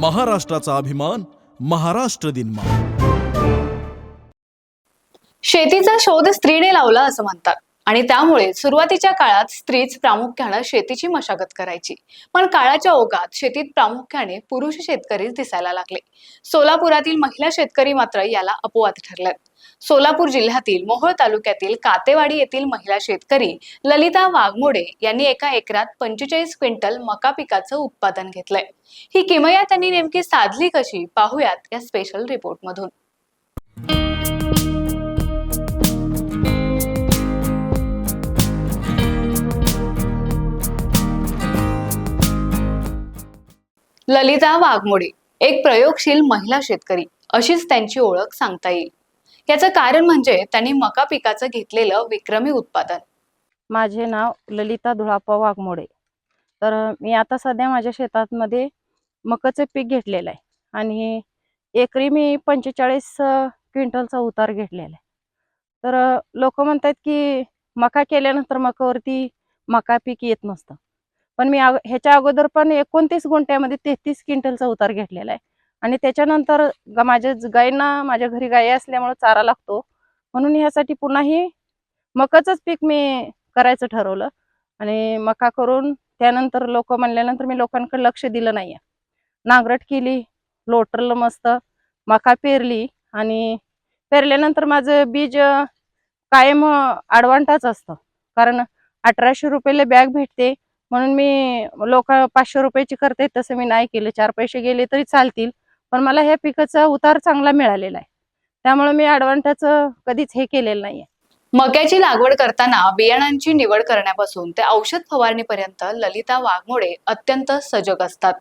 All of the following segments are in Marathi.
महाराष्ट्राचा अभिमान महाराष्ट्र दिन शेतीचा शोध स्त्रीने लावला असं म्हणतात. आणि त्यामुळे सुरुवातीच्या काळात स्त्रीच प्रामुख्यानं शेतीची मशागत करायची. पण काळाच्या ओघात शेतीत प्रामुख्याने पुरुष शेतकरीच दिसायला लागले. सोलापुरातील महिला शेतकरी मात्र याला अपवाद ठरल्यात सोलापूर जिल्ह्यातील मोहोळ तालुक्यातील कातेवाडी येथील महिला शेतकरी ललिता वाघमोडे यांनी एका एकरात पंचेचाळीस क्विंटल मका पिकाचं उत्पादन घेतलंय. ही किमया त्यांनी नेमकी साधली कशी? पाहूयात या स्पेशल रिपोर्ट मधून. ललिता वाघमोडे एक प्रयोगशील महिला शेतकरी अशीच त्यांची ओळख सांगता येईल. याचं कारण म्हणजे त्यांनी मका पिकाचं घेतलेलं विक्रमी उत्पादन. माझे नाव ललिता धुळाप्पा वाघमोडे. तर मी आता सध्या माझ्या शेतामध्ये मकाचं पीक घेतलेलं आहे आणि एकरी मी पंचेचाळीस क्विंटलचा उतार घेतलेला आहे. तर लोक म्हणतात की मका केल्यानंतर मकावरती मका पीक येत नसतं. पण मी ह्याच्या अगोदर पण एकोणतीस गुंठ्यामध्ये तेहतीस क्विंटलचा उतार घेतलेला आहे. आणि त्याच्यानंतर माझ्या गायींना माझ्या घरी गायी असल्यामुळं चारा लागतो. म्हणून ह्यासाठी पुन्हाही मकाचंच पीक मी करायचं ठरवलं. आणि मका करून त्यानंतर लोक म्हणल्यानंतर मी लोकांकडे लक्ष दिलं नाही नांगरट केली लोटरलं मस्त मका पेरली आणि पेरल्यानंतर माझं बीज कायम ॲडव्हान्टाच असतं. कारण अठराशे रुपयाला बॅग भेटते म्हणून मी लोक पाचशे रुपयाची करते तसं मी नाही केलं. चार पैसे गेले तरी चालतील. पण मला ह्या पिकाचा उतार चांगला मिळालेला आहे. त्यामुळे मी ॲडव्हान्टाचं कधीच हे केलेलं नाही मक्याची लागवड करताना बियाणांची निवड करण्यापासून ते औषध फवारणीपर्यंत ललिता वाघमोडे अत्यंत सजग असतात.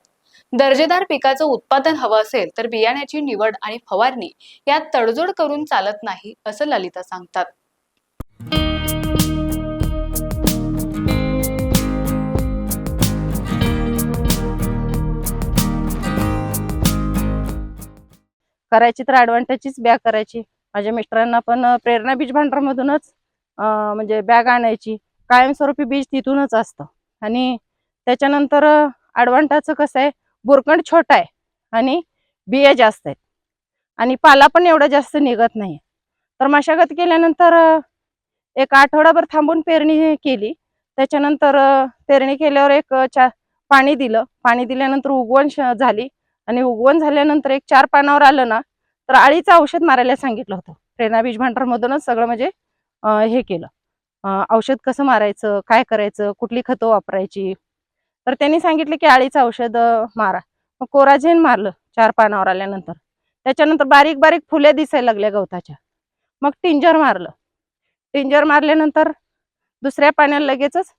दर्जेदार पिकाचं उत्पादन हवं असेल तर बियाण्याची निवड आणि फवारणी यात तडजोड करून चालत नाही असं ललिता सांगतात. करायची तर ॲडव्हान्टेजचीच बॅग करायची. माझ्या मिस्टरांना पण प्रेरणा बीज भांडारमधूनच म्हणजे बॅग आणायची. कायमस्वरूपी बीज तिथूनच असतं. आणि त्याच्यानंतर ॲडव्हान्टाचं कसं आहे? बुरकंड छोटा आहे आणि बिया जास्त आहेत. आणि पाला पण एवढा जास्त निघत नाही. तर मशागत केल्यानंतर एक आठवडाभर थांबून पेरणी केली. त्याच्यानंतर पेरणी केल्यावर एक चा पाणी दिलं. पाणी दिल्यानंतर उगवण झाली. आणि उगवण झाल्यानंतर एक चार पानावर आलं ना तर आळीचं औषध मारायला सांगितलं होतं. प्रेरणा बीज भांडारमधूनच सगळं म्हणजे हे केलं. औषध कसं मारायचं काय करायचं कुठली खतं वापरायची? तर त्यांनी सांगितलं की आळीचं औषध मारा. मग कोराझेन मारलं चार पानावर आल्यानंतर. त्याच्यानंतर बारीक बारीक फुले दिसायला लागल्या गवताच्या. मग टिंजर मारलं. टिंजर मारल्यानंतर दुसऱ्या पाण्याला लगेचच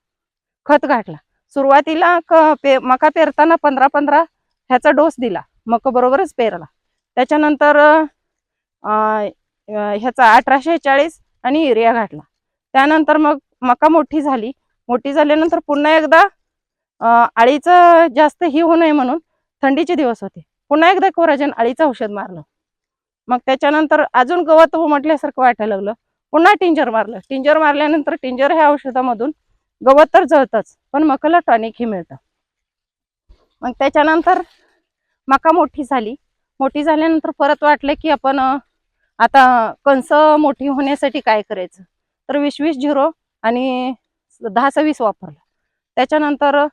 खत घातला. सुरुवातीला क पे मका पेरताना पंधरा पंधरा ह्याचा डोस दिला. मका बरोबरच पेरला. त्याच्यानंतर ह्याचा अठराशे चाळीस आणि युरिया घातला. त्यानंतर मग मका मोठी झाली. मोठी झाल्यानंतर पुन्हा एकदा अं, अळीचं जास्त ही होऊ नये म्हणून थंडीचे दिवस होते. पुन्हा एकदा कोराजन अळीचं औषध मारलं. मग त्याच्यानंतर अजून गवत म्हटल्यासारखं वाटायला लागलं. पुन्हा टिंजर मारलं. टिंजर मारल्यानंतर टिंजर ह्या औषधामधून गवत तर जळतच पण मकाला टॉनिक ही मिळतं. मग त्याच्यानंतर मका मोठी झाली. मोठी झाल्यानंतर परत वाटलं की आपण आता कंस मोठी होण्यासाठी काय करायचं? तर वीस वीस झिरो आणि दहा सव्वीस वापरलं. त्याच्यानंतर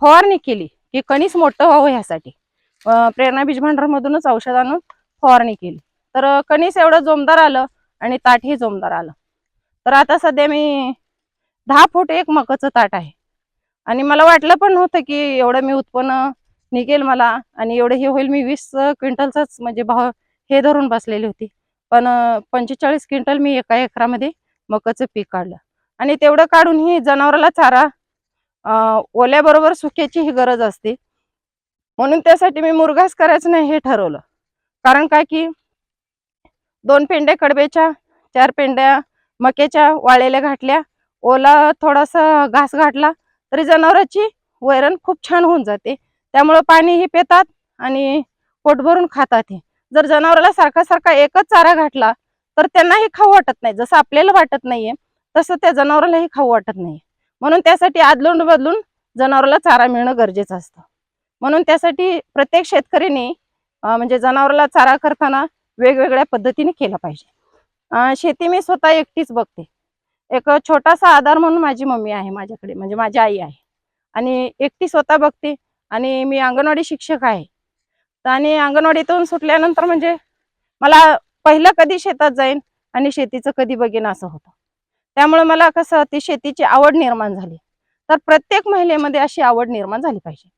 फवारणी केली की कणीस मोठं व्हावं ह्यासाठी. प्रेरणा बीज भांडारमधूनच औषध आणून फवारणी केली. तर कणीस एवढं जोमदार आलं आणि ताटही जोमदार आलं. तर आता सध्या मी दहा फूट एक मकाचं ताट आहे. आणि मला वाटलं पण नव्हतं की एवढं मी उत्पन्न निघेल मला आणि एवढं हे होईल. मी वीस क्विंटलचाच म्हणजे भाव हे धरून बसलेली होती. पण पंचेचाळीस क्विंटल मी एका एकरामध्ये मकाचं पीक काढलं. आणि तेवढं काढूनही जनावराला चारा ओल्याबरोबर सुक्याची ही गरज असते. म्हणून त्यासाठी मी मुरघास करायचं नाही हे ठरवलं. कारण काय की दोन पेंड्या कडबेच्या चार पेंड्या मक्याच्या वाळलेल्या घाटल्या ओला थोडासा घास घातला. तरी जनावरांची वैरण खूप छान होऊन जाते. त्यामुळं पाणीही पितात आणि पोट भरून खातात हे. जर जनावराला सारखा सारखा एकच चारा घातला तर त्यांनाही खाऊ वाटत नाही. जसं आपल्याला वाटत नाहीये तसं त्या जनावरालाही खाऊ वाटत नाही. म्हणून त्यासाठी आदलून बदलून जनावराला चारा मिळणं गरजेचं असतं. म्हणून त्यासाठी प्रत्येक शेतकरीने म्हणजे जनावराला चारा करताना वेगवेगळ्या पद्धतीने केलं पाहिजे. शेती मी स्वतः एकटीच बघते. एक छोटासा आधार म्हणून माझी मम्मी आहे माझ्याकडे म्हणजे माझी आई आहे. आणि एकटी स्वतः बघते आणि मी अंगणवाडी शिक्षक आहे. तर आणि अंगणवाडीतून सुटल्यानंतर म्हणजे मला पहिलं कधी शेतात जाईन आणि शेतीचं कधी बघेन असं होतं. त्यामुळे मला कसं ती शेतीची आवड निर्माण झाली. तर प्रत्येक महिलेमध्ये अशी आवड निर्माण झाली पाहिजे.